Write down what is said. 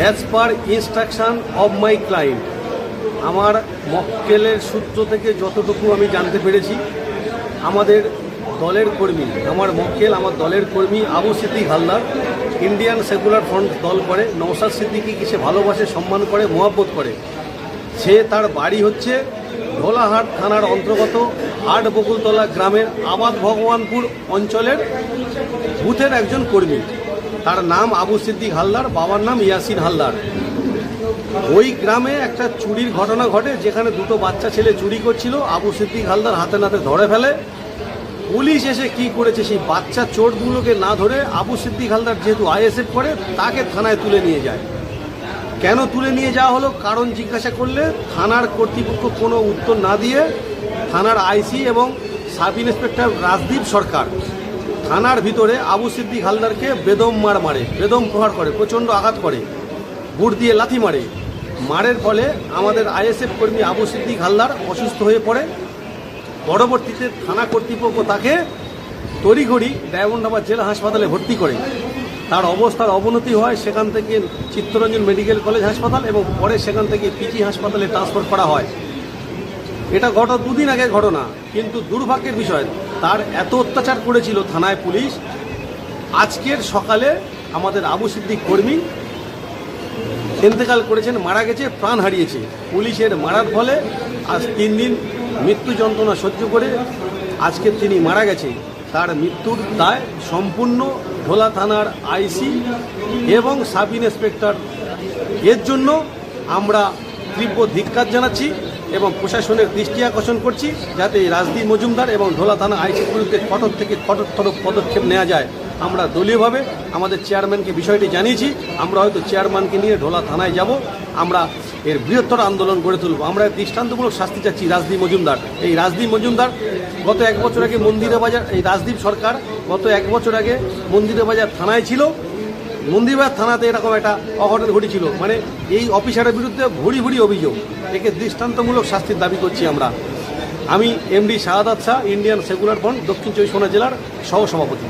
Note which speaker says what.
Speaker 1: As per instruction of my client আমার মক্কেলের সূত্র থেকে যতটুকু আমি জানতে পেরেছি, আমাদের দলের কর্মী, আমার মক্কেল, আমার দলের কর্মী Abu Siddique Haldar Indian secular front দল করে নওসাদ সিদ্দিকিকে সে ভালোবাসে, সম্মান করে, মহাব্বত করে। সে তার বাড়ি হচ্ছে ঢোলাহাট থানার অন্তর্গত হাট বকুলতলা গ্রামের আবাদ ভগবানপুর অঞ্চলের বুথের একজন কর্মী। তার নাম আবু সিদ্দিক হালদার, বাবার নাম ইয়াসিন হালদার। ওই গ্রামে একটা চুরির ঘটনা ঘটে, যেখানে দুটো বাচ্চা ছেলে চুরি করছিল। আবু সিদ্দিক হালদার হাতে নাতে ধরে ফেলে। পুলিশ এসে কি করেছে সেই বাচ্চা চোরগুলোকে না ধরে আবু সিদ্দিক হালদার যেহেতু আইএসএফ করে, তাকে থানায় তুলে নিয়ে যায়। কেন তুলে নিয়ে যাওয়া হলো? কারণ জিজ্ঞাসা করলে থানার কর্তৃপক্ষ কোনো উত্তর না দিয়ে থানার আইসি এবং সাব ইন্সপেক্টর রাজদীপ সরকার। থানার ভিতরে আবু সিদ্দিক হালদারকে বেদম মার মারে, বেদম প্রহার করে, প্রচণ্ড আঘাত করে, বুট দিয়ে লাথি মারে। মারের ফলে আমাদের আইএসএফ কর্মী আবু সিদ্দিক হালদার অসুস্থ হয়ে পড়ে। পরবর্তীতে থানা কর্তৃপক্ষ তাকে তড়িঘড়ি ডায়মন্ডাবাদ জেলা হাসপাতালে ভর্তি করে। তার অবস্থার অবনতি হয় সেখান থেকে চিত্তরঞ্জন মেডিকেল কলেজ হাসপাতাল এবং পরে সেখান থেকে পিজি হাসপাতালে ট্রান্সফার করা হয়। এটা গত দুদিন আগের ঘটনা, কিন্তু দুর্ভাগ্যের বিষয়, তার এত অত্যাচার করেছিল থানায় পুলিশ। আজকের সকালে আমাদের আবু সিদ্দিক কর্মী ইন্তেকাল করেছেন, মারা গেছে, প্রাণ হারিয়েছে। পুলিশের মারার ফলে আজ তিন দিন মৃত্যু যন্ত্রণা সহ্য করে আজকে তিনি মারা গেছে তার মৃত্যুর দায় সম্পূর্ণ ঢোলা থানার আইসি এবং সাব ইন্সপেক্টর এর জন্য আমরা তীব্র ধিক্কার জানাচ্ছি। এবং প্রশাসনের দৃষ্টি আকর্ষণ করছি যাতে এই রাজদীপ মজুমদার এবং ঢোলা থানা আইসির বিরুদ্ধে কঠোর থেকে কঠোরতর পদক্ষেপ নেওয়া যায়। আমরা দলীয়ভাবে আমাদের চেয়ারম্যানকে বিষয়টি জানিয়েছি, আমরা হয়তো চেয়ারম্যানকে নিয়ে ঢোলা থানায় যাব, আমরা এর বৃহত্তর আন্দোলন গড়ে তুলব। আমরা দৃষ্টান্তমূলক শাস্তি চাচ্ছি রাজদীপ মজুমদার। এই রাজদীপ মজুমদার গত এক বছর আগে মন্দিরে বাজার, এই রাজদীপ সরকার গত এক বছর আগে মন্দিরে বাজার থানায় ছিল। মন্দিরবাজার থানাতে এরকম একটা অঘটন ঘটেছিল। মানে এই অফিসারের বিরুদ্ধে ভুড়ি ভুড়ি অভিযোগ। একে দৃষ্টান্তমূলক শাস্তির দাবি করছি আমরা। আমি এমডি শাহাদ শাহ ইন্ডিয়ান সেকুলার ফ্রন্ট দক্ষিণ চব্বিশ পরগনা জেলার সহ সভাপতি